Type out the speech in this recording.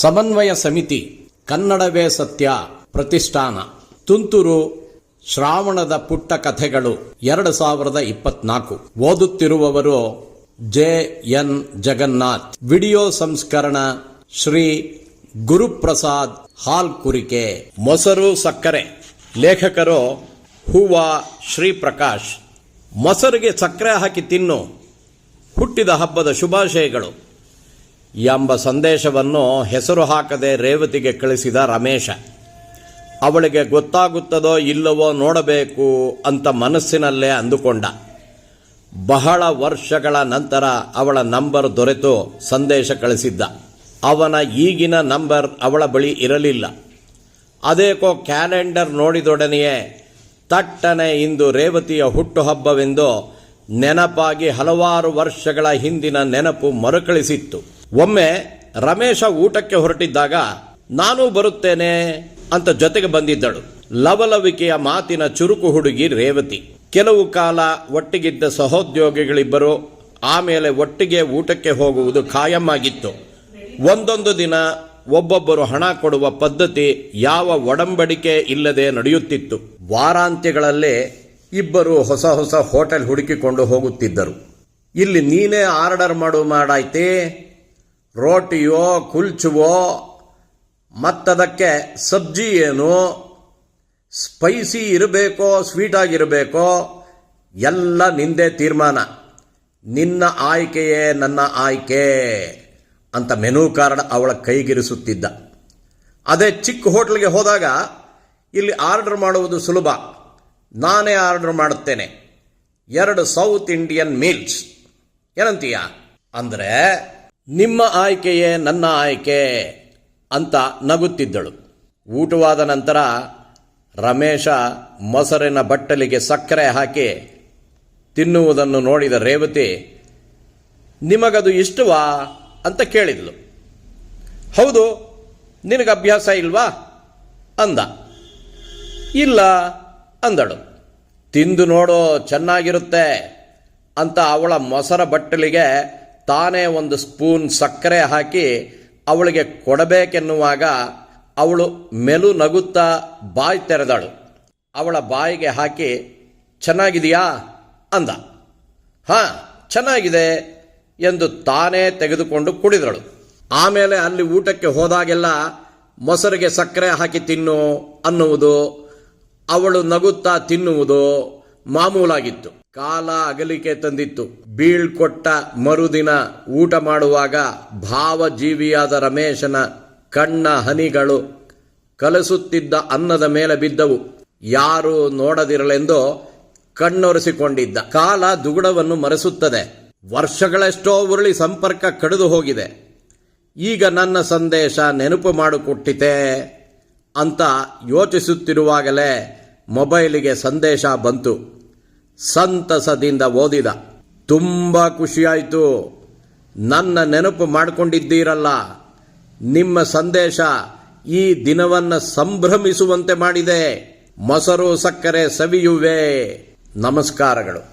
ಸಮನ್ವಯ ಸಮಿತಿ ಕನ್ನಡವೇ ಸತ್ಯ ಪ್ರತಿಷ್ಠಾನ. ತುಂತುರು ಶ್ರಾವಣದ ಪುಟ್ಟ ಕಥೆಗಳು ಎರಡು ಸಾವಿರದ ಇಪ್ಪತ್ನಾಲ್ಕು. ಓದುತ್ತಿರುವವರು ಜೆ ಎನ್ ಜಗನ್ನಾಥ್. ವಿಡಿಯೋ ಸಂಸ್ಕರಣ ಶ್ರೀ ಗುರುಪ್ರಸಾದ್ ಹಾಲ್ ಕುರಿಕೆ ಮೊಸರು ಸಕ್ಕರೆ. ಲೇಖಕರು ಹೂವ ಶ್ರೀಪ್ರಕಾಶ್. ಮೊಸರಿಗೆ ಸಕ್ಕರೆ ಹಾಕಿ ತಿನ್ನು. ಹುಟ್ಟಿದ ಹಬ್ಬದ ಶುಭಾಶಯಗಳು. ಎಂಬ ಸಂದೇಶವನ್ನು ಹೆಸರು ಹಾಕದೆ ರೇವತಿಗೆ ಕಳಿಸಿದ ರಮೇಶ. ಅವಳಿಗೆ ಗೊತ್ತಾಗುತ್ತದೋ ಇಲ್ಲವೋ ನೋಡಬೇಕು ಅಂತ ಮನಸ್ಸಿನಲ್ಲೇ ಅಂದುಕೊಂಡ. ಬಹಳ ವರ್ಷಗಳ ನಂತರ ಅವಳ ನಂಬರ್ ದೊರೆತು ಸಂದೇಶ ಕಳಿಸಿದ್ದ. ಅವನ ಈಗಿನ ನಂಬರ್ ಅವಳ ಬಳಿ ಇರಲಿಲ್ಲ. ಅದೇಕೋ ಕ್ಯಾಲೆಂಡರ್ ನೋಡಿದೊಡನೆಯೇ ತಟ್ಟನೆ ಇಂದು ರೇವತಿಯ ಹುಟ್ಟುಹಬ್ಬವೆಂದು ನೆನಪಾಗಿ ಹಲವಾರು ವರ್ಷಗಳ ಹಿಂದಿನ ನೆನಪು ಮರುಕಳಿಸಿತ್ತು. ಒಮ್ಮೆ ರಮೇಶ ಊಟಕ್ಕೆ ಹೊರಟಿದ್ದಾಗ, ನಾನು ಬರುತ್ತೇನೆ ಅಂತ ಜೊತೆಗೆ ಬಂದಿದ್ದಳು. ಲವಲವಿಕೆಯ ಮಾತಿನ ಚುರುಕು ಹುಡುಗಿ ರೇವತಿ. ಕೆಲವು ಕಾಲ ಒಟ್ಟಿಗಿದ್ದ ಸಹೋದ್ಯೋಗಿಗಳಿಬ್ಬರು ಆಮೇಲೆ ಒಟ್ಟಿಗೆ ಊಟಕ್ಕೆ ಹೋಗುವುದು ಖಾಯಂ ಆಗಿತ್ತು ಒಂದೊಂದು ದಿನ ಒಬ್ಬೊಬ್ಬರು ಹಣ ಕೊಡುವ ಪದ್ಧತಿ ಯಾವ ಒಡಂಬಡಿಕೆ ಇಲ್ಲದೆ ನಡೆಯುತ್ತಿತ್ತು. ವಾರಾಂತ್ಯಗಳಲ್ಲಿ ಇಬ್ಬರು ಹೊಸ ಹೊಸ ಹೋಟೆಲ್ ಹುಡುಕಿಕೊಂಡು ಹೋಗುತ್ತಿದ್ದರು. ಇಲ್ಲಿ ನೀನೇ ಆರ್ಡರ್ ಮಾಡು, ಮಾಡಾಯ್ತಿ? ರೋಟಿಯೋ, ಕುಲ್ಚುವೋ, ಮತ್ತದಕ್ಕೆ ಸಬ್ಜಿ ಏನು? ಸ್ಪೈಸಿ ಇರಬೇಕೋ ಸ್ವೀಟ್ ಆಗಿರಬೇಕೋ ಎಲ್ಲ ನಿಂದೇ ತೀರ್ಮಾನ. ನಿನ್ನ ಆಯ್ಕೆಯೇ ನನ್ನ ಆಯ್ಕೆ ಅಂತ ಮೆನು ಕಾರ್ಡ್ ಅವಳ ಕೈಗಿರಿಸುತ್ತಿದ್ದ. ಅದೇ ಚಿಕ್ಕ ಹೋಟ್ಲಿಗೆ ಹೋದಾಗ ಇಲ್ಲಿ ಆರ್ಡರ್ ಮಾಡುವುದು ಸುಲಭ. ನಾನೇ ಆರ್ಡರ್ ಮಾಡುತ್ತೇನೆ. ಎರಡು ಸೌತ್ ಇಂಡಿಯನ್ ಮೀಲ್ಸ್. ಏನಂತೀಯ? ಅಂದರೆ ನಿಮ್ಮ ಆಯ್ಕೆಯೇ ನನ್ನ ಆಯ್ಕೆ ಅಂತ ನಗುತ್ತಿದ್ದಳು. ಊಟವಾದ ನಂತರ ರಮೇಶ ಮೊಸರಿನ ಬಟ್ಟಲಿಗೆ ಸಕ್ಕರೆ ಹಾಕಿ ತಿನ್ನುವುದನ್ನು ನೋಡಿದ ರೇವತಿ, ನಿಮಗದು ಇಷ್ಟವಾ? ಅಂತ ಕೇಳಿದ್ಲು ಹೌದು, ನಿನಗೆ ಅಭ್ಯಾಸ ಇಲ್ವಾ? ಅಂದ. ಇಲ್ಲ, ಅಂದಳು. ತಿಂದು ನೋಡೋ ಚೆನ್ನಾಗಿರುತ್ತೆ, ಅಂತ ಅವಳ ಮೊಸರ ಬಟ್ಟಲಿಗೆ ತಾನೇ ಒಂದು ಸ್ಪೂನ್ ಸಕ್ಕರೆ ಹಾಕಿ ಅವಳಿಗೆ ಕೊಡಬೇಕೆನ್ನುವಾಗ ಅವಳು ಮೆಲು ನಗುತ್ತಾ ಬಾಯಿ ತೆರೆದಳು. ಅವಳ ಬಾಯಿಗೆ ಹಾಕಿ, ಚೆನ್ನಾಗಿದೆಯಾ? ಅಂದ. ಹಾ, ಚೆನ್ನಾಗಿದೆ ಎಂದು ತಾನೇ ತೆಗೆದುಕೊಂಡು ಕುಡಿದಳು ಆಮೇಲೆ ಅಲ್ಲಿ ಊಟಕ್ಕೆ ಹೋದಾಗೆಲ್ಲ, ಮೊಸರಿಗೆ ಸಕ್ಕರೆ ಹಾಕಿ ತಿನ್ನು ಅನ್ನುವುದು, ಅವಳು ನಗುತ್ತಾ ತಿನ್ನುವುದು ಮಾಮೂಲಾಗಿತ್ತು. ಕಾಲ ಅಗಲಿಕೆ ತಂದಿತ್ತು. ಬೀಳ್ಕೊಟ್ಟ ಮರುದಿನ ಊಟ ಮಾಡುವಾಗ ಭಾವಜೀವಿಯಾದ ರಮೇಶನ ಕಣ್ಣ ಹನಿಗಳು ಕಲಸುತ್ತಿದ್ದ ಅನ್ನದ ಮೇಲೆ ಬಿದ್ದವು. ಯಾರು ನೋಡದಿರಲೆಂದು ಕಣ್ಣೊರೆಸಿಕೊಂಡಿದ್ದ. ಕಾಲ ದುಗುಡವನ್ನು ಮರೆಸುತ್ತದೆ. ವರ್ಷಗಳೆಷ್ಟೋ ಉರುಳಿ ಸಂಪರ್ಕ ಕಡಿದು ಹೋಗಿದೆ. ಈಗ ನನ್ನ ಸಂದೇಶ ನೆನಪು ಮಾಡಿಕೊಟ್ಟಿತೆ ಅಂತ ಯೋಚಿಸುತ್ತಿರುವಾಗಲೇ ಮೊಬೈಲಿಗೆ ಸಂದೇಶ ಬಂತು. ಸಂತಸದಿಂದ ಓದಿದ. ತುಂಬ ಖುಷಿಯಾಯಿತು. ನನ್ನ ನೆನಪು ಮಾಡಿಕೊಂಡಿದ್ದೀರಲ್ಲ. ನಿಮ್ಮ ಸಂದೇಶ ಈ ದಿನವನ್ನು ಸಂಭ್ರಮಿಸುವಂತೆ ಮಾಡಿದೆ. ಮೊಸರು ಸಕ್ಕರೆ ಸವಿಯುವೆ. ನಮಸ್ಕಾರಗಳು.